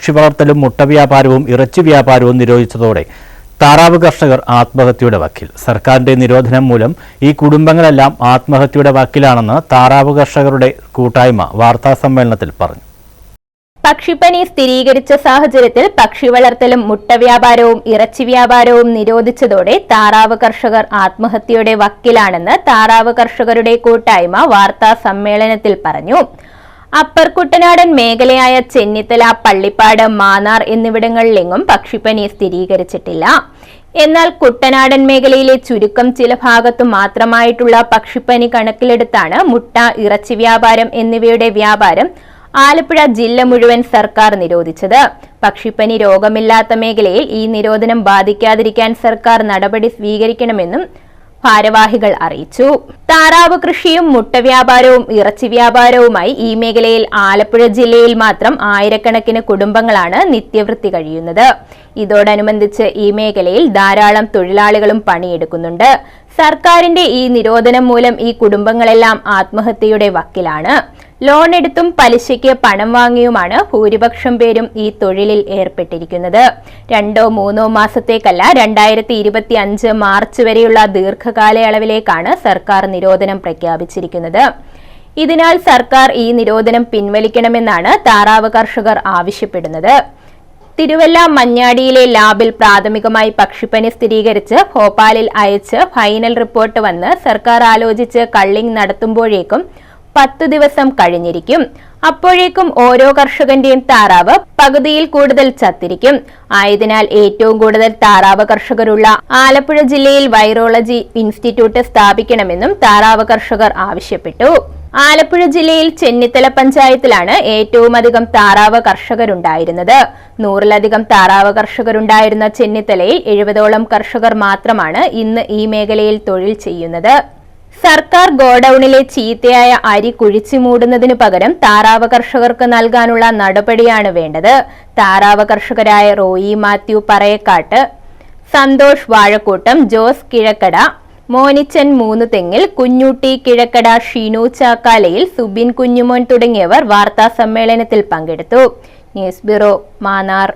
പക്ഷി വളർത്തലും മുട്ട വ്യാപാരവും ഇറച്ചി വ്യാപാരവും നിരോധിച്ചതോടെ താറാവ് കർഷകർ ആത്മഹത്യയുടെ വക്കിൽ. സർക്കാരിന്റെ നിരോധനം മൂലം ഈ കുടുംബങ്ങളെല്ലാം ആത്മഹത്യയുടെ വക്കിലാണെന്ന് താറാവ് കർഷകരുടെ കൂട്ടായ്മ വാർത്താ സമ്മേളനത്തിൽ പറഞ്ഞു. പക്ഷിപ്പനി സ്ഥിരീകരിച്ച സാഹചര്യത്തിൽ പക്ഷി വളർത്തലും മുട്ട വ്യാപാരവും ഇറച്ചി വ്യാപാരവും നിരോധിച്ചതോടെ താറാവ് കർഷകർ ആത്മഹത്യയുടെ വക്കിലാണെന്ന് താറാവ് കർഷകരുടെ കൂട്ടായ്മ വാർത്താ സമ്മേളനത്തിൽ പറഞ്ഞു. അപ്പർ കുട്ടനാടൻ മേഖലയായ ചെന്നിത്തല പള്ളിപ്പാട് മാന്നാർ എന്നിവിടങ്ങളിലെങ്ങും പക്ഷിപ്പനി സ്ഥിരീകരിച്ചിട്ടില്ല. എന്നാൽ കുട്ടനാടൻ മേഖലയിലെ ചുരുക്കം ചില ഭാഗത്തു മാത്രമായിട്ടുള്ള പക്ഷിപ്പനി കണക്കിലെടുത്താണ് മുട്ട ഇറച്ചി വ്യാപാരം എന്നിവയുടെ വ്യാപാരം ആലപ്പുഴ ജില്ല മുഴുവൻ സർക്കാർ നിരോധിച്ചത്. പക്ഷിപ്പനി രോഗമില്ലാത്ത മേഖലയിൽ ഈ നിരോധനം ബാധിക്കാതിരിക്കാൻ സർക്കാർ നടപടി സ്വീകരിക്കണമെന്നും ഭാരവാഹികൾ അറിയിച്ചു. താറാവ് കൃഷിയും മുട്ട വ്യാപാരവും ഇറച്ചി വ്യാപാരവുമായി ഈ മേഖലയിൽ ആലപ്പുഴ ജില്ലയിൽ മാത്രം ആയിരക്കണക്കിന് കുടുംബങ്ങളാണ് നിത്യവൃത്തി കഴിയുന്നത്. ഇതോടനുബന്ധിച്ച് ഈ മേഖലയിൽ ധാരാളം തൊഴിലാളികളും പണിയെടുക്കുന്നുണ്ട്. സർക്കാരിന്റെ ഈ നിരോധനം മൂലം ഈ കുടുംബങ്ങളെല്ലാം ആത്മഹത്യയുടെ വക്കിലാണ്. ലോൺ എടുത്തും പലിശയ്ക്ക് പണം വാങ്ങിയുമാണ് ഭൂരിപക്ഷം പേരും ഈ തൊഴിലിൽ ഏർപ്പെട്ടിരിക്കുന്നത്. രണ്ടോ മൂന്നോ മാസത്തേക്കല്ല രണ്ടായിരത്തി ഇരുപത്തി അഞ്ച് മാർച്ച് വരെയുള്ള ദീർഘകാലയളവിലേക്കാണ് സർക്കാർ നിരോധനം പ്രഖ്യാപിച്ചിരിക്കുന്നത്. ഇതിനാൽ സർക്കാർ ഈ നിരോധനം പിൻവലിക്കണമെന്നാണ് താറാവ് കർഷകർ ആവശ്യപ്പെടുന്നത്. തിരുവല്ല മഞ്ഞാടിയിലെ ലാബിൽ പ്രാഥമികമായി പക്ഷിപ്പനി സ്ഥിരീകരിച്ച് ഭോപ്പാലിൽ അയച്ച് ഫൈനൽ റിപ്പോർട്ട് വന്ന് സർക്കാർ ആലോചിച്ച് കള്ളിംഗ് നടത്തുമ്പോഴേക്കും പത്തു ദിവസം കഴിഞ്ഞിരിക്കും. അപ്പോഴേക്കും ഓരോ കർഷകന്റെയും താറാവ് പകുതിയിൽ കൂടുതൽ ചത്തിരിക്കും. ആയതിനാൽ ഏറ്റവും കൂടുതൽ താറാവ് കർഷകരുള്ള ആലപ്പുഴ ജില്ലയിൽ വൈറോളജി ഇൻസ്റ്റിറ്റ്യൂട്ട് സ്ഥാപിക്കണമെന്നും താറാവ് കർഷകർ ആവശ്യപ്പെട്ടു. ആലപ്പുഴ ജില്ലയിൽ ചെന്നിത്തല പഞ്ചായത്തിലാണ് ഏറ്റവും അധികം താറാവ് കർഷകരുണ്ടായിരുന്നത്. നൂറിലധികം താറാവ് കർഷകരുണ്ടായിരുന്ന ചെന്നിത്തലയിൽ എഴുപതോളം കർഷകർ മാത്രമാണ് ഇന്ന് ഈ മേഖലയിൽ തൊഴിൽ ചെയ്യുന്നത്. സർക്കാർ ഗോഡൌണിലെ ചീത്തയായ അരി കുഴിച്ചു മൂടുന്നതിനു പകരം താറാവ് കർഷകർക്ക് നൽകാനുള്ള നടപടിയാണ് വേണ്ടത്. താറാവ് കർഷകരായ റോയി മാത്യു പറയക്കാട്ട് സന്തോഷ് വാഴക്കൂട്ടം ജോസ് കിഴക്കട മോനിച്ചൻ മൂന്ന് തെങ്ങിൽ കുഞ്ഞൂട്ടി കിഴക്കട ഷീനു ചാക്കാലയിൽ സുബിൻ കുഞ്ഞുമോൻ തുടങ്ങിയവർ വാർത്താ സമ്മേളനത്തിൽ പങ്കെടുത്തു. News bureau Mannar.